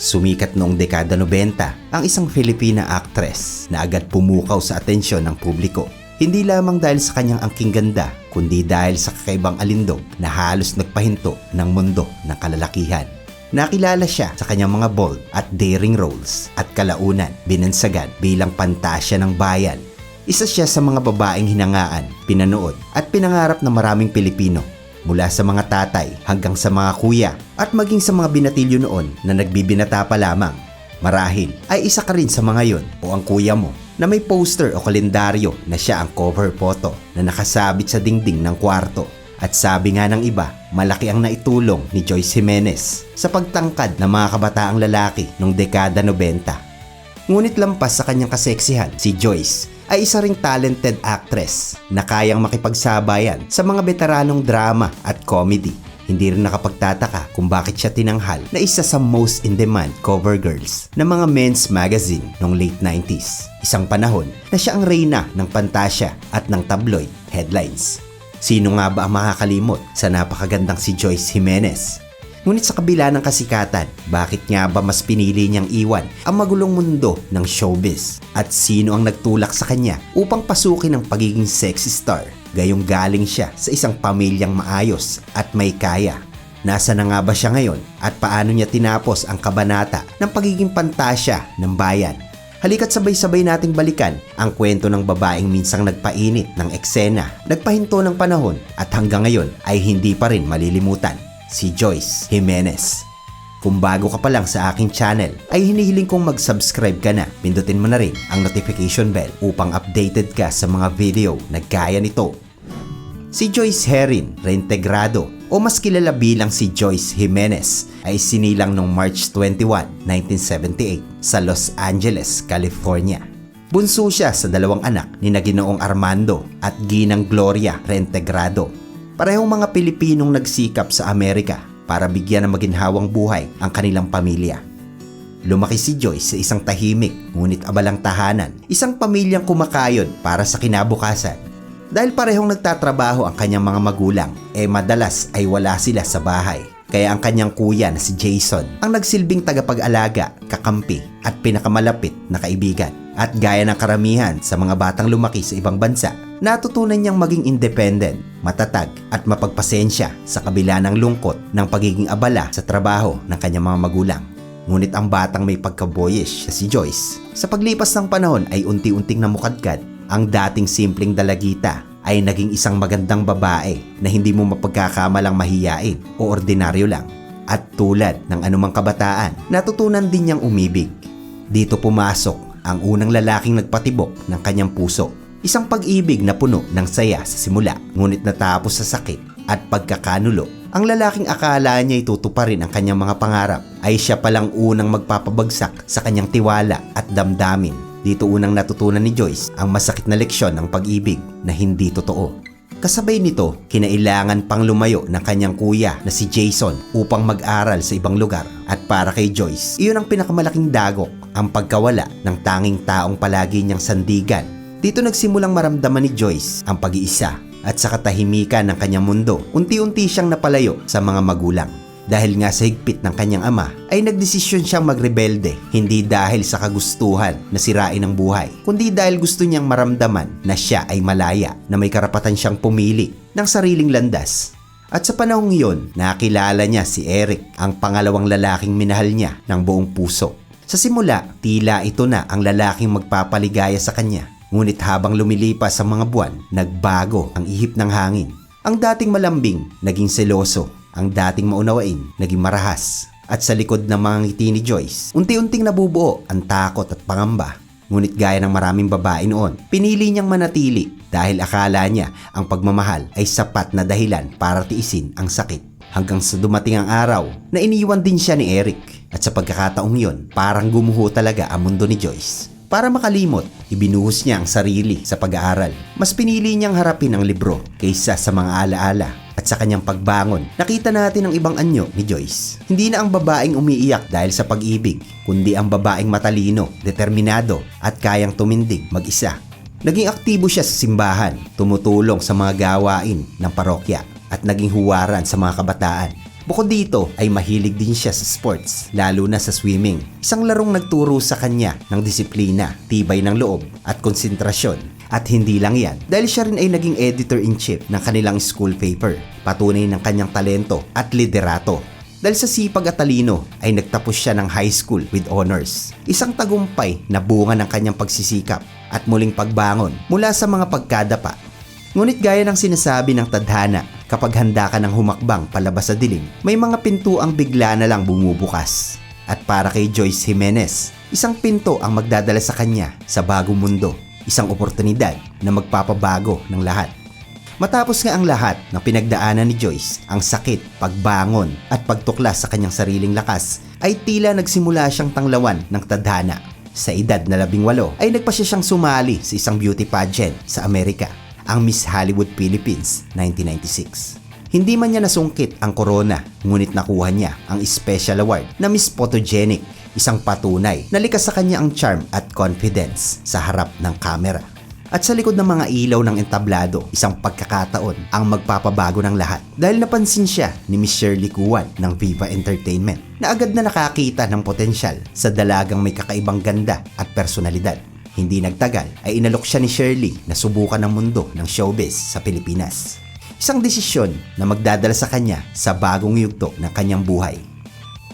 Sumikat noong dekada 90 ang isang Filipina actress na agad pumukaw sa atensyon ng publiko. Hindi lamang dahil sa kanyang angking ganda, kundi dahil sa kakaibang alindog na halos nagpahinto ng mundo ng kalalakihan. Nakilala siya sa kanyang mga bold at daring roles at kalaunan binansagan bilang pantasya ng bayan. Isa siya sa mga babaeng hinangaan, pinanood at pinangarap ng maraming Pilipino mula sa mga tatay hanggang sa mga kuya at maging sa mga binatilyo noon na nagbibinata pa lamang. Marahil ay isa ka rin sa mga yon o ang kuya mo na may poster o kalendaryo na siya ang cover photo na nakasabit sa dingding ng kwarto. At sabi nga ng iba, malaki ang naitulong ni Joyce Jimenez sa pagtangkad ng mga kabataang lalaki noong dekada 90. Ngunit lampas sa kanyang kaseksihan, si Joyce ay isa ring talented actress na kayang makipagsabayan sa mga veteranong drama at comedy. Hindi rin nakapagtataka kung bakit siya tinanghal na isa sa most in-demand cover girls ng mga men's magazine noong late 90s. Isang panahon na siya ang reyna ng pantasya at ng tabloid headlines. Sino nga ba ang makakalimot sa napakagandang si Joyce Jimenez? Ngunit sa kabila ng kasikatan, bakit nga ba mas pinili niyang iwan ang magulong mundo ng showbiz? At sino ang nagtulak sa kanya upang pasukin ang pagiging sexy star? Gayong galing siya sa isang pamilyang maayos at may kaya. Nasa na nga ba siya ngayon at paano niya tinapos ang kabanata ng pagiging pantasya ng bayan? Halika't sabay-sabay nating balikan ang kwento ng babaeng minsang nagpainit ng eksena, nagpahinto ng panahon at hanggang ngayon ay hindi pa rin malilimutan si Joyce Jimenez. Kung bago ka pa lang sa aking channel, ay hinihiling kong mag-subscribe ka na. Pindutin mo na rin ang notification bell upang updated ka sa mga video na gaya nito. Si Joyce Herin Reintegrado o mas kilala bilang si Joyce Jimenez ay sinilang noong March 21, 1978 sa Los Angeles, California. Bunso siya sa dalawang anak ni Naginoong Armando at Ginang Gloria Reintegrado. Parehong mga Pilipinong nagsikap sa Amerika para bigyan ng maginhawang buhay ang kanilang pamilya. Lumaki si Joyce sa isang tahimik ngunit abalang tahanan, isang pamilyang kumakayod para sa kinabukasan. Dahil parehong nagtatrabaho ang kanyang mga magulang, eh madalas ay wala sila sa bahay. Kaya ang kanyang kuya na si Jason ang nagsilbing tagapag-alaga, kakampi at pinakamalapit na kaibigan. At gaya ng karamihan sa mga batang lumaki sa ibang bansa, natutunan niyang maging independent, matatag at mapagpasensya sa kabila ng lungkot ng pagiging abala sa trabaho ng kanyang mga magulang. Ngunit ang batang may pagka-boyish siya si Joyce. Sa paglipas ng panahon ay unti-unting namukadkad ang dating simpleng dalagita ay naging isang magandang babae na hindi mo mapagkakamalang mahiyain o ordinaryo lang. At tulad ng anumang kabataan, natutunan din niyang umibig. Dito pumasok ang unang lalaking nagpatibok ng kanyang puso. Isang pag-ibig na puno ng saya sa simula, ngunit natapos sa sakit at pagkakanulo. Ang lalaking akala niya itutuparin ang kanyang mga pangarap ay siya palang unang magpapabagsak sa kanyang tiwala at damdamin dito unang natutunan ni Joyce ang masakit na leksyon ng pag-ibig na hindi totoo. Kasabay nito, kinailangan pang lumayo ng kanyang kuya na si Jason upang mag-aral sa ibang lugar. At para kay Joyce, iyon ang pinakamalaking dagok, ang pagkawala ng tanging taong palagi niyang sandigan. Dito nagsimulang maramdaman ni Joyce ang pag-iisa at sa katahimikan ng kanyang mundo, unti-unti siyang napalayo sa mga magulang. Dahil nga sa higpit ng kanyang ama, ay nagdesisyon siyang magrebelde hindi dahil sa kagustuhan na sirain ang buhay, kundi dahil gusto niyang maramdaman na siya ay malaya, na may karapatan siyang pumili ng sariling landas. At sa panahong iyon, nakilala niya si Eric, ang pangalawang lalaking minahal niya ng buong puso. Sa simula, tila ito na ang lalaking magpapaligaya sa kanya. Ngunit habang lumilipas ang mga buwan, nagbago ang ihip ng hangin. Ang dating malambing, naging seloso ang dating maunawain naging marahas. At sa likod ng mga ngiti ni Joyce, unti-unting nabubuo ang takot at pangamba. Ngunit gaya ng maraming babae noon, pinili niyang manatili dahil akala niya ang pagmamahal ay sapat na dahilan para tiisin ang sakit. Hanggang sa dumating ang araw na iniwan din siya ni Eric. At sa pagkakataong yon, parang gumuho talaga ang mundo ni Joyce. Para makalimot, ibinuhos niya ang sarili sa pag-aaral. Mas pinili niyang harapin ang libro kaysa sa mga alaala at sa kanyang pagbangon, nakita natin ang ibang anyo ni Joyce. Hindi na ang babaeng umiiyak dahil sa pag-ibig, kundi ang babaeng matalino, determinado at kayang tumindig mag-isa. Naging aktibo siya sa simbahan, tumutulong sa mga gawain ng parokya at naging huwaran sa mga kabataan. Bukod dito ay mahilig din siya sa sports, lalo na sa swimming. Isang larong nagturo sa kanya ng disiplina, tibay ng loob at konsentrasyon. At hindi lang yan, dahil siya rin ay naging editor-in-chief ng kanilang school paper. Patunay ng kanyang talento at liderato. Dahil sa sipag at talino ay nagtapos siya ng high school with honors. Isang tagumpay na bunga ng kanyang pagsisikap at muling pagbangon mula sa mga pagkadapa. Ngunit gaya ng sinasabi ng tadhana, kapag handa ka ng humakbang palabas sa dilim, may mga pintuang bigla na lang bumubukas. At para kay Joyce Jimenez, isang pinto ang magdadala sa kanya sa bagong mundo, isang oportunidad na magpapabago ng lahat. Matapos nga ang lahat ng pinagdaanan ni Joyce, ang sakit, pagbangon at pagtuklas sa kanyang sariling lakas, ay tila nagsimula siyang tanglawan ng tadhana. Sa edad na labing walo ay nagpasya siyang sumali sa isang beauty pageant sa Amerika, ang Miss Hollywood Philippines 1996. Hindi man niya nasungkit ang corona, ngunit nakuha niya ang special award na Miss Photogenic, isang patunay na likas sa kanya ang charm at confidence sa harap ng kamera. At sa likod ng mga ilaw ng entablado, isang pagkakataon ang magpapabago ng lahat dahil napansin siya ni Miss Shirley Kuwan ng Viva Entertainment na agad na nakakita ng potensyal sa dalagang may kakaibang ganda at personalidad. Hindi nagtagal ay inalok siya ni Shirley na subukan ang mundo ng showbiz sa Pilipinas. Isang desisyon na magdadala sa kanya sa bagong yugto ng kanyang buhay.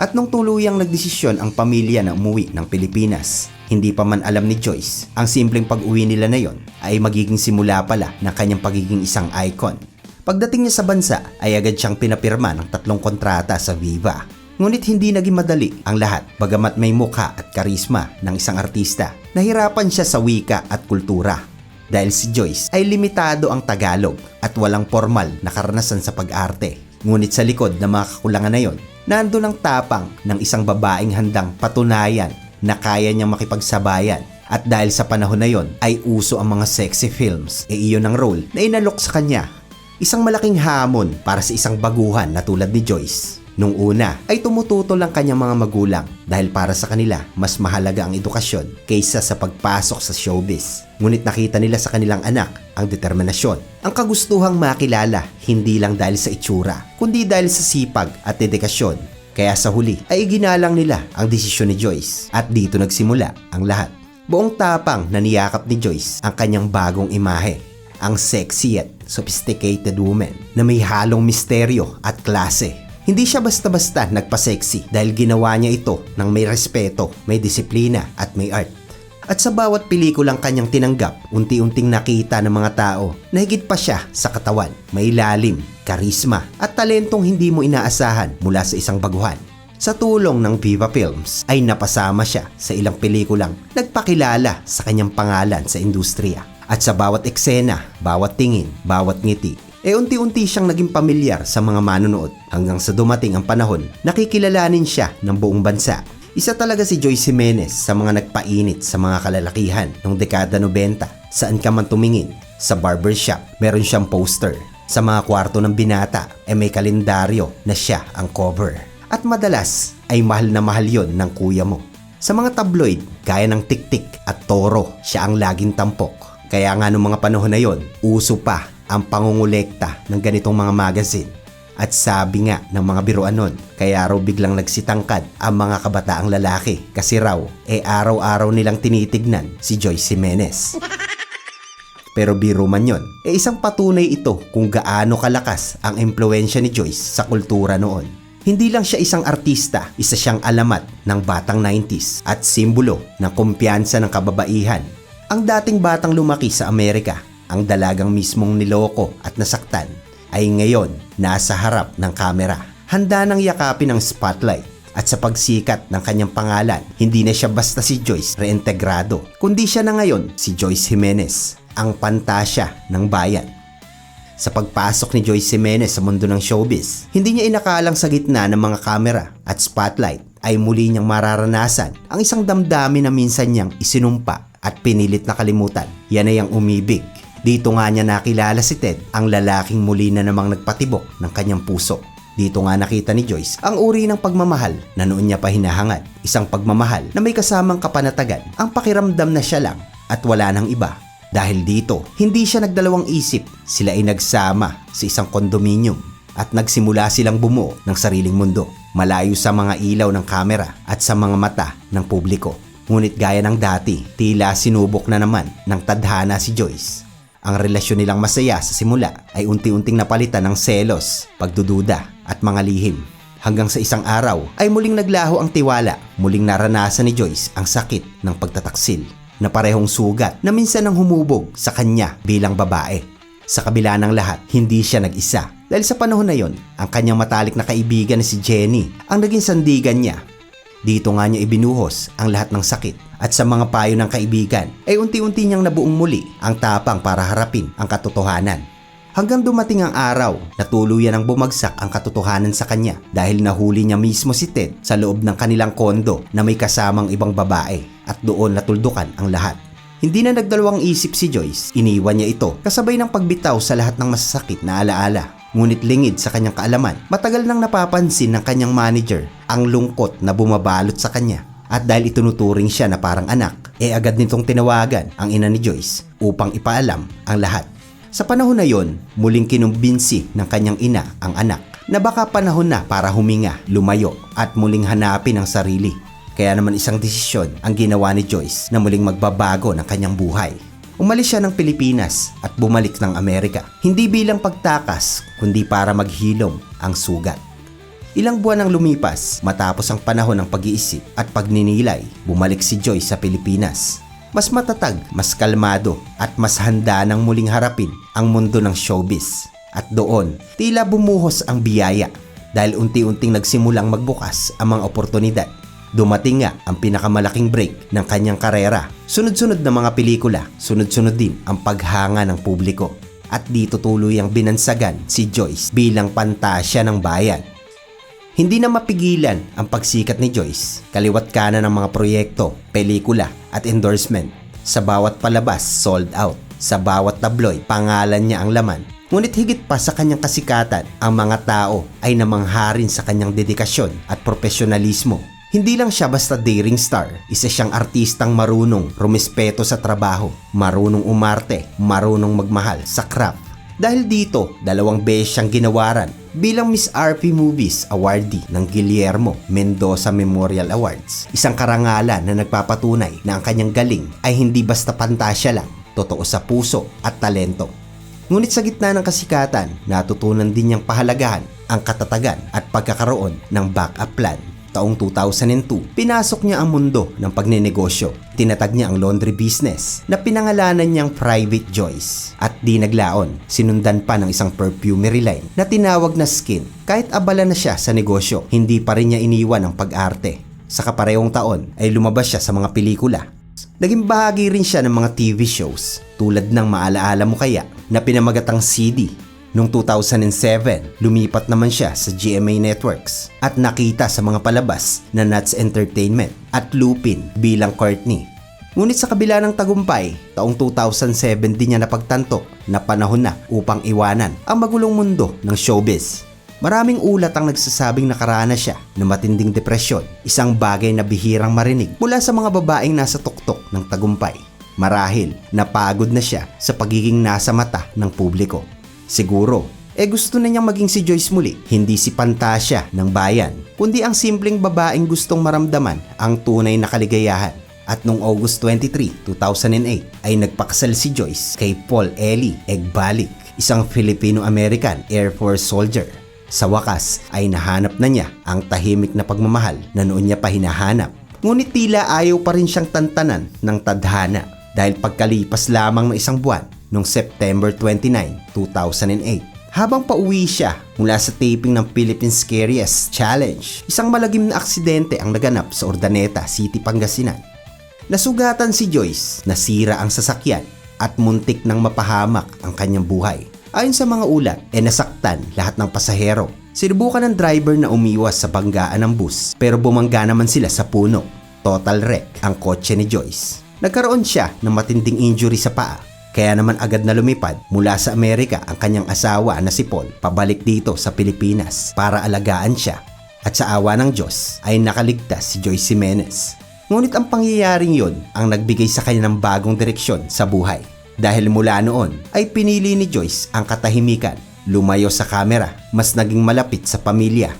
At nung tuluyang nagdesisyon ang pamilya na umuwi ng Pilipinas, hindi pa man alam ni Joyce, ang simpleng pag-uwi nila na yon ay magiging simula pala ng kanyang pagiging isang icon. Pagdating niya sa bansa ay agad siyang pinapirma ng tatlong kontrata sa Viva. Ngunit hindi naging madali ang lahat bagamat may mukha at karisma ng isang artista. Nahirapan siya sa wika at kultura dahil si Joyce ay limitado ang Tagalog at walang formal na karanasan sa pag-arte. Ngunit sa likod ng mga kakulangan na yon, nandun ang tapang ng isang babaeng handang patunayan na kaya niyang makipagsabayan. At dahil sa panahon na yon ay uso ang mga sexy films, e iyon ang role na inalok sa kanya. Isang malaking hamon para sa isang baguhan na tulad ni Joyce. Nung una ay tumututo lang kanyang mga magulang dahil para sa kanila mas mahalaga ang edukasyon kaysa sa pagpasok sa showbiz. Ngunit nakita nila sa kanilang anak ang determinasyon, ang kagustuhang makilala hindi lang dahil sa itsura, kundi dahil sa sipag at dedikasyon. Kaya sa huli ay iginalang nila ang desisyon ni Joyce at dito nagsimula ang lahat. Buong tapang na niyakap ni Joyce ang kanyang bagong imahe, ang sexy at sophisticated woman na may halong misteryo at klase. Hindi siya basta-basta nagpa-sexy dahil ginawa niya ito ng may respeto, may disiplina at may art. At sa bawat pelikulang kanyang tinanggap, unti-unting nakita ng mga tao na higit pa siya sa katawan, may lalim, karisma at talentong hindi mo inaasahan mula sa isang baguhan. Sa tulong ng Viva Films ay napasama siya sa ilang pelikulang nagpakilala sa kanyang pangalan sa industriya. At sa bawat eksena, bawat tingin, bawat ngiti, e unti-unti siyang naging pamilyar sa mga manonood hanggang sa dumating ang panahon nakikilalanin siya ng buong bansa. Isa talaga si Joyce Jimenez sa mga nagpainit sa mga kalalakihan noong dekada 90 saan ka man tumingin. Sa barbershop, meron siyang poster. Sa mga kwarto ng binata, e may kalendaryo na siya ang cover. At madalas ay mahal na mahal yon ng kuya mo. Sa mga tabloid, gaya ng tiktik at toro, siya ang laging tampok. Kaya nga noong mga panahon na yon, uso pa ang pangungulekta ng ganitong mga magazine. At sabi nga ng mga biruan nun, kaya raw biglang nagsitangkad ang mga kabataang lalaki kasi raw e araw-araw nilang tinitignan si Joyce Jimenez. Pero biro man yon, e isang patunay ito kung gaano kalakas ang impluensya ni Joyce sa kultura noon. Hindi lang siya isang artista, isa siyang alamat ng batang 90s at simbolo ng kumpiyansa ng kababaihan. Ang dating batang lumaki sa Amerika ang dalagang mismong niloko at nasaktan ay ngayon nasa harap ng kamera. Handa nang yakapin ang spotlight at sa pagsikat ng kanyang pangalan, hindi na siya basta si Joyce reintegrado, kundi siya na ngayon si Joyce Jimenez, ang pantasya ng bayan. Sa pagpasok ni Joyce Jimenez sa mundo ng showbiz, hindi niya inakalang sa gitna ng mga kamera at spotlight ay muli niyang mararanasan ang isang damdamin na minsan niyang isinumpa at pinilit na kalimutan. Yan ay ang umibig dito nga niya nakilala si Ted, ang lalaking muli na namang nagpatibok ng kanyang puso. Dito nga nakita ni Joyce ang uri ng pagmamahal na noon niya pa hinahangad. Isang pagmamahal na may kasamang kapanatagan, ang pakiramdam na siya lang at wala nang iba. Dahil dito, hindi siya nagdalawang isip, sila ay nagsama sa isang kondominium. at nagsimula silang bumuo ng sariling mundo. Malayo sa mga ilaw ng kamera at sa mga mata ng publiko. Ngunit gaya ng dati, tila sinubok na naman ng tadhana si Joyce. Ang relasyon nilang masaya sa simula ay unti-unting napalitan ng selos, pagdududa at mga lihim. Hanggang sa isang araw ay muling naglaho ang tiwala, muling naranasan ni Joyce ang sakit ng pagtataksil na parehong sugat na minsan nang humubog sa kanya bilang babae. Sa kabila ng lahat, hindi siya nag-isa. Dahil sa panahon na yon, ang kanyang matalik na kaibigan na si Jenny ang naging sandigan niya. Dito nga niya ibinuhos ang lahat ng sakit at sa mga payo ng kaibigan ay unti-unti niyang nabuong muli ang tapang para harapin ang katotohanan. Hanggang dumating ang araw na tuluyan ang bumagsak ang katotohanan sa kanya dahil nahuli niya mismo si Ted sa loob ng kanilang kondo na may kasamang ibang babae at doon natuldukan ang lahat. Hindi na nagdalawang isip si Joyce, iniwan niya ito kasabay ng pagbitaw sa lahat ng masasakit na alaala. Ngunit lingid sa kanyang kaalaman, matagal nang napapansin ng kanyang manager ang lungkot na bumabalot sa kanya. At dahil itunuturing siya na parang anak, e agad nitong tinawagan ang ina ni Joyce upang ipaalam ang lahat. Sa panahon na yon, muling kinumbinsi ng kanyang ina ang anak na baka panahon na para huminga, lumayo at muling hanapin ang sarili. Kaya naman isang desisyon ang ginawa ni Joyce na muling magbabago ng kanyang buhay. Umalis siya ng Pilipinas at bumalik ng Amerika. Hindi bilang pagtakas, kundi para maghilom ang sugat. Ilang buwan ang lumipas matapos ang panahon ng pag-iisip at pagninilay, bumalik si Joyce sa Pilipinas. Mas matatag, mas kalmado at mas handa nang muling harapin ang mundo ng showbiz. At doon, tila bumuhos ang biyaya dahil unti-unting nagsimulang magbukas ang mga oportunidad. Dumating nga ang pinakamalaking break ng kanyang karera. Sunod-sunod na mga pelikula, sunod-sunod din ang paghanga ng publiko. At dito tuloy ang binansagan si Joyce bilang pantasya ng bayan. Hindi na mapigilan ang pagsikat ni Joyce, kaliwat kanan ng mga proyekto, pelikula at endorsement. Sa bawat palabas, sold out. Sa bawat tabloid, pangalan niya ang laman. Ngunit higit pa sa kanyang kasikatan, ang mga tao ay namangharin sa kanyang dedikasyon at profesionalismo. Hindi lang siya basta daring star, isa siyang artistang marunong rumispeto sa trabaho, marunong umarte, marunong magmahal sa craft dahil dito, dalawang beses siyang ginawaran bilang Miss RP Movies awardee ng Guillermo Mendoza Memorial Awards. Isang karangalan na nagpapatunay na ang kanyang galing ay hindi basta pantasya lang, totoo sa puso at talento. Ngunit sa gitna ng kasikatan, natutunan din niyang pahalagahan ang katatagan at pagkakaroon ng backup plan taong 2002, pinasok niya ang mundo ng pagnenegosyo. Tinatag niya ang laundry business na pinangalanan niyang Private Joyce. At di naglaon, sinundan pa ng isang perfumery line na tinawag na Skin. Kahit abala na siya sa negosyo, hindi pa rin niya iniwan ang pag-arte. Sa kaparehong taon ay lumabas siya sa mga pelikula. Naging bahagi rin siya ng mga TV shows tulad ng Maalaala Mo Kaya na pinamagatang CD Noong 2007, lumipat naman siya sa GMA Networks at nakita sa mga palabas na Nuts Entertainment at Lupin bilang Courtney. Ngunit sa kabila ng tagumpay, taong 2007 din niya napagtanto na panahon na upang iwanan ang magulong mundo ng showbiz. Maraming ulat ang nagsasabing nakaranas siya ng matinding depresyon, isang bagay na bihirang marinig mula sa mga babaeng nasa tuktok ng tagumpay. Marahil napagod na siya sa pagiging nasa mata ng publiko. Siguro, eh gusto na niyang maging si Joyce muli, hindi si Pantasya ng bayan, kundi ang simpleng babaeng gustong maramdaman ang tunay na kaligayahan. At noong August 23, 2008 ay nagpakasal si Joyce kay Paul Eli Egbalik, isang Filipino-American Air Force soldier. Sa wakas ay nahanap na niya ang tahimik na pagmamahal na noon niya pa hinahanap. Ngunit tila ayaw pa rin siyang tantanan ng tadhana dahil pagkalipas lamang ng isang buwan noong September 29, 2008. Habang pauwi siya mula sa taping ng Philippines Scariest Challenge, isang malagim na aksidente ang naganap sa Ordaneta City, Pangasinan. Nasugatan si Joyce, nasira ang sasakyan at muntik nang mapahamak ang kanyang buhay. Ayon sa mga ulat, e nasaktan lahat ng pasahero. Sinubukan ng driver na umiwas sa banggaan ng bus pero bumangga naman sila sa puno. Total wreck ang kotse ni Joyce. Nagkaroon siya ng matinding injury sa paa kaya naman agad na lumipad mula sa Amerika ang kanyang asawa na si Paul pabalik dito sa Pilipinas para alagaan siya. At sa awa ng Diyos ay nakaligtas si Joyce Jimenez. Ngunit ang pangyayaring yon ang nagbigay sa kanya ng bagong direksyon sa buhay. Dahil mula noon ay pinili ni Joyce ang katahimikan lumayo sa kamera, mas naging malapit sa pamilya.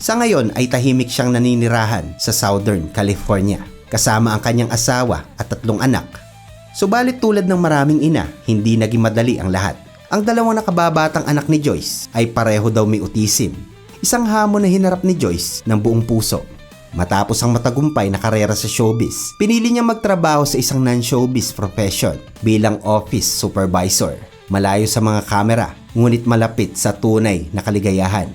Sa ngayon ay tahimik siyang naninirahan sa Southern California kasama ang kanyang asawa at tatlong anak. Subalit tulad ng maraming ina, hindi naging madali ang lahat. Ang dalawang nakababatang anak ni Joyce ay pareho daw may autism. Isang hamon na hinarap ni Joyce ng buong puso. Matapos ang matagumpay na karera sa showbiz, pinili niya magtrabaho sa isang non-showbiz profession bilang office supervisor. Malayo sa mga kamera, ngunit malapit sa tunay na kaligayahan.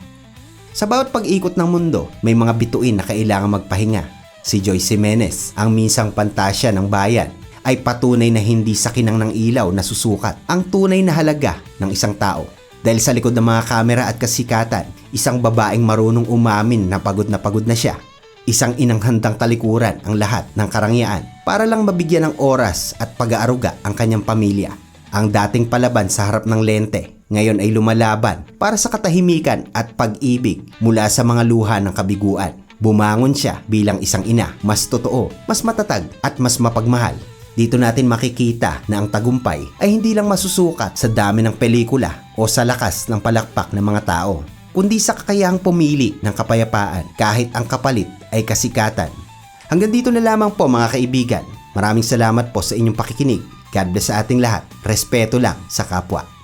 Sa bawat pag-ikot ng mundo, may mga bituin na kailangan magpahinga. Si Joyce Jimenez, ang minsang pantasya ng bayan, ay patunay na hindi sa kinang ng ilaw na susukat ang tunay na halaga ng isang tao. Dahil sa likod ng mga kamera at kasikatan, isang babaeng marunong umamin na pagod na pagod na siya. Isang inang handang talikuran ang lahat ng karangyaan para lang mabigyan ng oras at pag-aaruga ang kanyang pamilya. Ang dating palaban sa harap ng lente, ngayon ay lumalaban para sa katahimikan at pag-ibig mula sa mga luha ng kabiguan. Bumangon siya bilang isang ina, mas totoo, mas matatag at mas mapagmahal. Dito natin makikita na ang tagumpay ay hindi lang masusukat sa dami ng pelikula o sa lakas ng palakpak ng mga tao, kundi sa kakayahang pumili ng kapayapaan kahit ang kapalit ay kasikatan. Hanggang dito na lamang po mga kaibigan. Maraming salamat po sa inyong pakikinig. God bless sa ating lahat. Respeto lang sa kapwa.